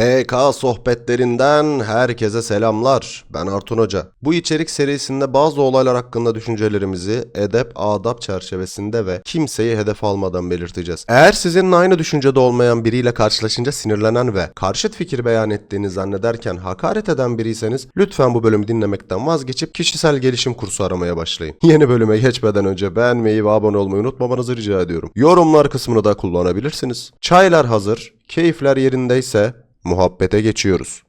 PK sohbetlerinden herkese selamlar. Ben Artun Hoca. Bu içerik serisinde bazı olaylar hakkında düşüncelerimizi edep adap çerçevesinde ve kimseyi hedef almadan belirteceğiz. Eğer sizinle aynı düşüncede olmayan biriyle karşılaşınca sinirlenen ve karşıt fikir beyan ettiğini zannederken hakaret eden biriyseniz lütfen bu bölümü dinlemekten vazgeçip kişisel gelişim kursu aramaya başlayın. Yeni bölüme geçmeden önce beğenmeyi ve abone olmayı unutmamanızı rica ediyorum. Yorumlar kısmını da kullanabilirsiniz. Çaylar hazır, keyifler yerindeyse muhabbete geçiyoruz.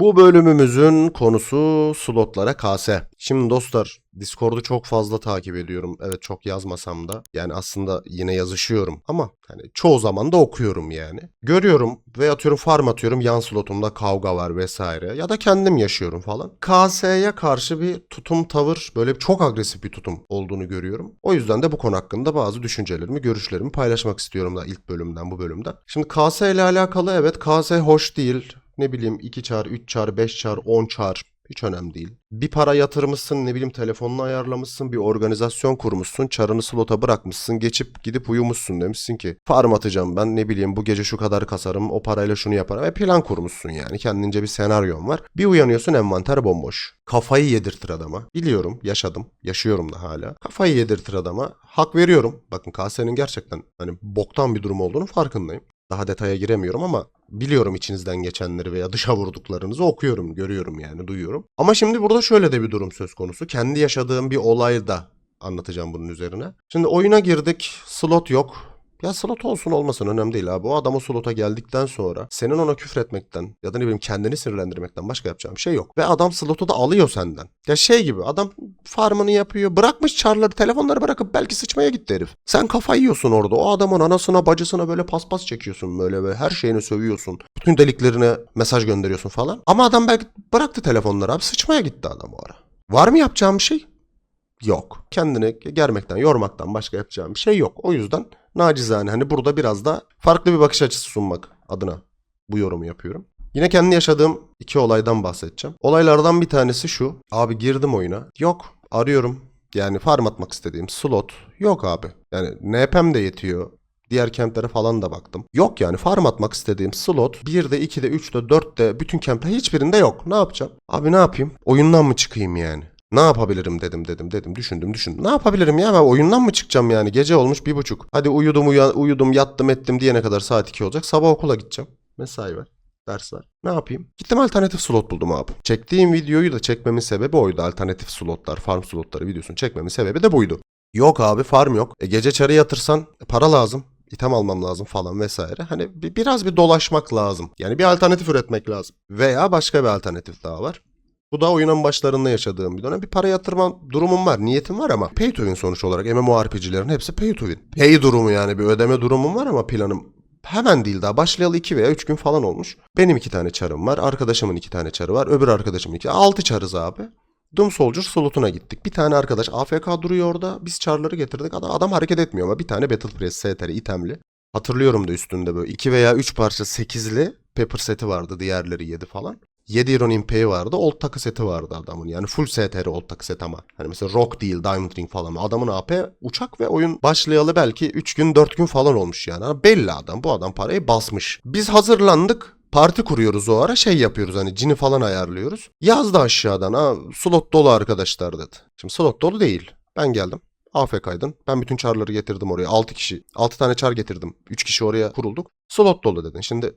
Bu bölümümüzün konusu slotlara KS. Şimdi dostlar Discord'u çok fazla takip ediyorum. Evet çok yazmasam da. Yani aslında yine yazışıyorum ama hani çoğu zaman da okuyorum yani. Görüyorum ve atıyorum farm atıyorum yan slotumda kavga var vesaire. Ya da kendim yaşıyorum falan. KS'ye karşı bir tutum tavır böyle çok agresif bir tutum olduğunu görüyorum. O yüzden de bu konu hakkında bazı düşüncelerimi, görüşlerimi paylaşmak istiyorum da ilk bölümden bu bölümden. Şimdi KS ile alakalı evet KS hoş değil ne bileyim 2 çar, 3 çar, 5 çar, 10 çar hiç önemli değil. Bir para yatırmışsın, ne bileyim telefonunu ayarlamışsın, bir organizasyon kurmuşsun, çarını slota bırakmışsın, geçip gidip uyumuşsun demişsin ki farm atacağım ben ne bileyim bu gece şu kadar kasarım, o parayla şunu yaparım ve plan kurmuşsun yani. Kendince bir senaryon var. Bir uyanıyorsun envanter bomboş. Kafayı yedirtir adama. Biliyorum, yaşadım, yaşıyorum da hala. Kafayı yedirtir adama. Hak veriyorum. Bakın KS'nin gerçekten hani boktan bir durum olduğunu farkındayım. Daha detaya giremiyorum ama biliyorum içinizden geçenleri veya dışa vurduklarınızı okuyorum, görüyorum yani, duyuyorum. Ama şimdi burada şöyle de bir durum söz konusu. Kendi yaşadığım bir olayda anlatacağım bunun üzerine. Şimdi oyuna girdik, slot yok. Ya slot olsun olmasın önemli değil abi. O adam o slota geldikten sonra senin ona küfretmekten ya da ne bileyim kendini sinirlendirmekten başka yapacağım şey yok. Ve adam slotu da alıyor senden. Ya şey gibi adam farmını yapıyor. Bırakmış çarları telefonları bırakıp belki sıçmaya gitti herif. Sen kafayı yiyorsun orada. O adamın anasına bacısına böyle paspas çekiyorsun böyle ve her şeyini sövüyorsun. Bütün deliklerine mesaj gönderiyorsun falan. Ama adam belki bıraktı telefonları abi sıçmaya gitti adam o ara. Var mı yapacağım bir şey? Yok. Kendini germekten, yormaktan başka yapacağım bir şey yok. O yüzden nacizane hani burada biraz da farklı bir bakış açısı sunmak adına bu yorumu yapıyorum. Yine kendi yaşadığım iki olaydan bahsedeceğim. Olaylardan bir tanesi şu. Abi girdim oyuna. Yok. Arıyorum. Yani farm atmak istediğim slot. Yok abi. Yani NP'm de yetiyor. Diğer kemplere falan da baktım. Yok yani farm atmak istediğim slot 1'de, 2'de, 3'de, 4'te bütün kempler hiçbirinde yok. Ne yapacağım? Abi ne yapayım? Oyundan mı çıkayım yani? Ne yapabilirim dedim dedim dedim düşündüm düşündüm. Ne yapabilirim ya ben oyundan mı çıkacağım yani gece olmuş bir buçuk. Hadi uyudum uya- uyudum yattım ettim diyene kadar saat 2 olacak. Sabah okula gideceğim. Mesai var. Ders var. Ne yapayım? Gittim alternatif slot buldum abi. Çektiğim videoyu da çekmemin sebebi oydu. Alternatif slotlar, farm slotları videosunu çekmemin sebebi de buydu. Yok abi farm yok. E gece çarı yatırsan e, para lazım. İtem almam lazım falan vesaire. Hani bi- biraz bir dolaşmak lazım. Yani bir alternatif üretmek lazım. Veya başka bir alternatif daha var. Bu da oyunun başlarında yaşadığım bir dönem. Bir para yatırma durumum var, niyetim var ama pay to win sonuç olarak MMORPG'lerin hepsi pay to win. Pay durumu yani bir ödeme durumum var ama planım hemen değil daha başlayalı 2 veya 3 gün falan olmuş. Benim iki tane çarım var, arkadaşımın iki tane çarı var, öbür arkadaşımın iki. 6 çarız abi. Doom Soldier slotuna gittik. Bir tane arkadaş AFK duruyor orada. Biz çarları getirdik. Adam, adam hareket etmiyor ama bir tane Battle Press STR itemli. Hatırlıyorum da üstünde böyle 2 veya 3 parça 8'li pepper seti vardı. Diğerleri 7 falan. 7 Iron Impey vardı. Old takı seti vardı adamın. Yani full STR old takı set ama. Hani mesela Rock değil, Diamond Ring falan. Adamın AP uçak ve oyun başlayalı belki 3 gün 4 gün falan olmuş yani. Ama belli adam. Bu adam parayı basmış. Biz hazırlandık. Parti kuruyoruz o ara şey yapıyoruz hani cini falan ayarlıyoruz. Yazdı aşağıdan ha slot dolu arkadaşlar dedi. Şimdi slot dolu değil. Ben geldim. AFK'ydın. Ben bütün çarları getirdim oraya. 6 kişi. 6 tane çar getirdim. 3 kişi oraya kurulduk. Slot dolu dedin. Şimdi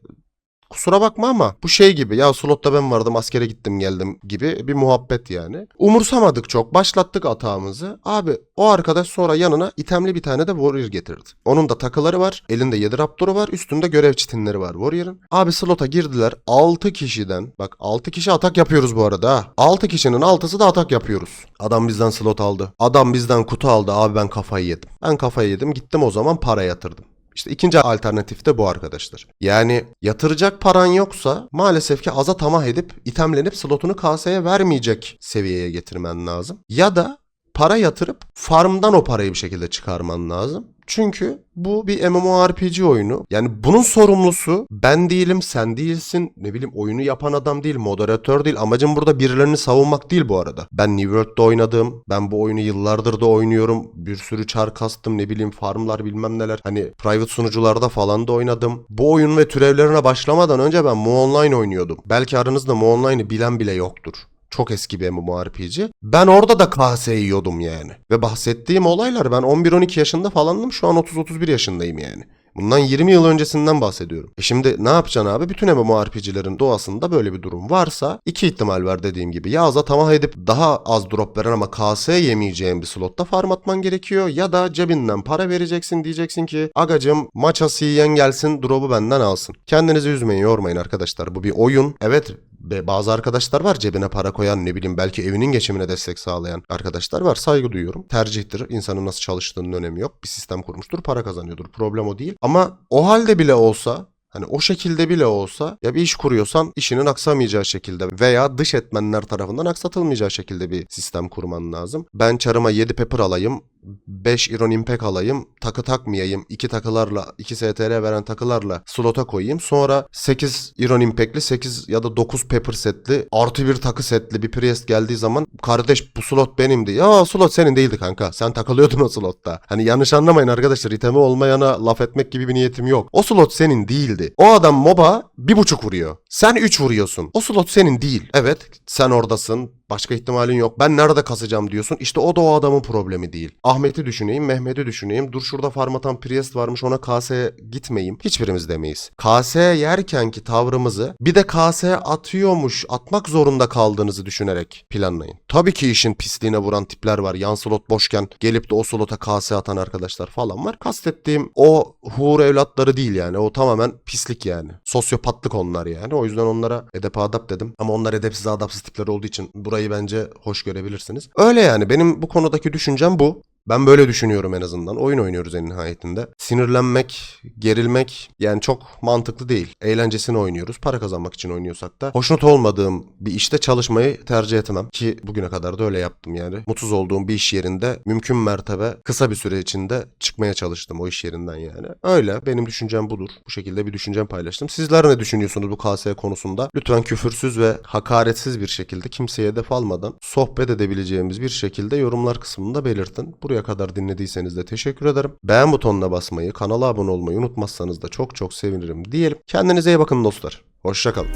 kusura bakma ama bu şey gibi ya slotta ben vardım askere gittim geldim gibi bir muhabbet yani. Umursamadık çok başlattık atağımızı. Abi o arkadaş sonra yanına itemli bir tane de warrior getirdi. Onun da takıları var elinde 7 raptoru var üstünde görev çitinleri var warrior'ın. Abi slota girdiler 6 kişiden bak 6 kişi atak yapıyoruz bu arada ha. 6 kişinin 6'sı da atak yapıyoruz. Adam bizden slot aldı. Adam bizden kutu aldı abi ben kafayı yedim. Ben kafayı yedim gittim o zaman para yatırdım. İşte ikinci alternatif de bu arkadaşlar. Yani yatıracak paran yoksa maalesef ki aza tamah edip itemlenip slotunu kaseye vermeyecek seviyeye getirmen lazım. Ya da para yatırıp farmdan o parayı bir şekilde çıkarman lazım. Çünkü bu bir MMORPG oyunu. Yani bunun sorumlusu ben değilim, sen değilsin. Ne bileyim oyunu yapan adam değil, moderatör değil. Amacım burada birilerini savunmak değil bu arada. Ben New World'da oynadım. Ben bu oyunu yıllardır da oynuyorum. Bir sürü çar kastım, ne bileyim farmlar bilmem neler. Hani private sunucularda falan da oynadım. Bu oyun ve türevlerine başlamadan önce ben Mu Online oynuyordum. Belki aranızda Mu Online'ı bilen bile yoktur. Çok eski bir MMORPG. Ben orada da KS yiyordum yani. Ve bahsettiğim olaylar ben 11-12 yaşında falandım. Şu an 30-31 yaşındayım yani. Bundan 20 yıl öncesinden bahsediyorum. E şimdi ne yapacaksın abi? Bütün MMORPG'lerin doğasında böyle bir durum varsa iki ihtimal var dediğim gibi. Ya aza tamah edip daha az drop veren ama KS yemeyeceğin bir slotta farm atman gerekiyor. Ya da cebinden para vereceksin diyeceksin ki agacım maça yiyen gelsin drop'u benden alsın. Kendinizi üzmeyin yormayın arkadaşlar. Bu bir oyun. Evet bazı arkadaşlar var cebine para koyan ne bileyim belki evinin geçimine destek sağlayan arkadaşlar var. Saygı duyuyorum. Tercihtir. İnsanın nasıl çalıştığının önemi yok. Bir sistem kurmuştur, para kazanıyordur. Problem o değil. Ama o halde bile olsa Hani o şekilde bile olsa ya bir iş kuruyorsan işinin aksamayacağı şekilde veya dış etmenler tarafından aksatılmayacağı şekilde bir sistem kurman lazım. Ben çarıma 7 pepper alayım, 5 Iron Impact alayım, takı takmayayım, 2 takılarla, 2 STR veren takılarla slota koyayım. Sonra 8 Iron Impact'li, 8 ya da 9 pepper setli, artı bir takı setli bir priest geldiği zaman kardeş bu slot benimdi. Ya slot senin değildi kanka. Sen takılıyordun o slotta. Hani yanlış anlamayın arkadaşlar. itemi olmayana laf etmek gibi bir niyetim yok. O slot senin değildi. O adam moba bir buçuk vuruyor. Sen 3 vuruyorsun. O slot senin değil. Evet sen oradasın. Başka ihtimalin yok. Ben nerede kasacağım diyorsun. İşte o da o adamın problemi değil. Ahmet'i düşüneyim, Mehmet'i düşüneyim. Dur şurada farm atan Priest varmış ona KS gitmeyeyim. Hiçbirimiz demeyiz. KS yerkenki tavrımızı bir de KS atıyormuş, atmak zorunda kaldığınızı düşünerek planlayın. Tabii ki işin pisliğine vuran tipler var. Yan slot boşken gelip de o slota KS atan arkadaşlar falan var. Kastettiğim o hur evlatları değil yani. O tamamen pislik yani. Sosyopatlık onlar yani. O yüzden onlara edep adap dedim. Ama onlar edepsiz adapsız tipler olduğu için burayı bence hoş görebilirsiniz. Öyle yani benim bu konudaki düşüncem bu. Ben böyle düşünüyorum en azından. Oyun oynuyoruz en nihayetinde. Sinirlenmek, gerilmek yani çok mantıklı değil. Eğlencesini oynuyoruz. Para kazanmak için oynuyorsak da hoşnut olmadığım bir işte çalışmayı tercih etmem. Ki bugüne kadar da öyle yaptım yani. Mutsuz olduğum bir iş yerinde mümkün mertebe kısa bir süre içinde çıkmaya çalıştım o iş yerinden yani. Öyle. Benim düşüncem budur. Bu şekilde bir düşüncem paylaştım. Sizler ne düşünüyorsunuz bu KS konusunda? Lütfen küfürsüz ve hakaretsiz bir şekilde kimseye hedef almadan sohbet edebileceğimiz bir şekilde yorumlar kısmında belirtin. Buraya kadar dinlediyseniz de teşekkür ederim. Beğen butonuna basmayı, kanala abone olmayı unutmazsanız da çok çok sevinirim diyelim. Kendinize iyi bakın dostlar. Hoşçakalın.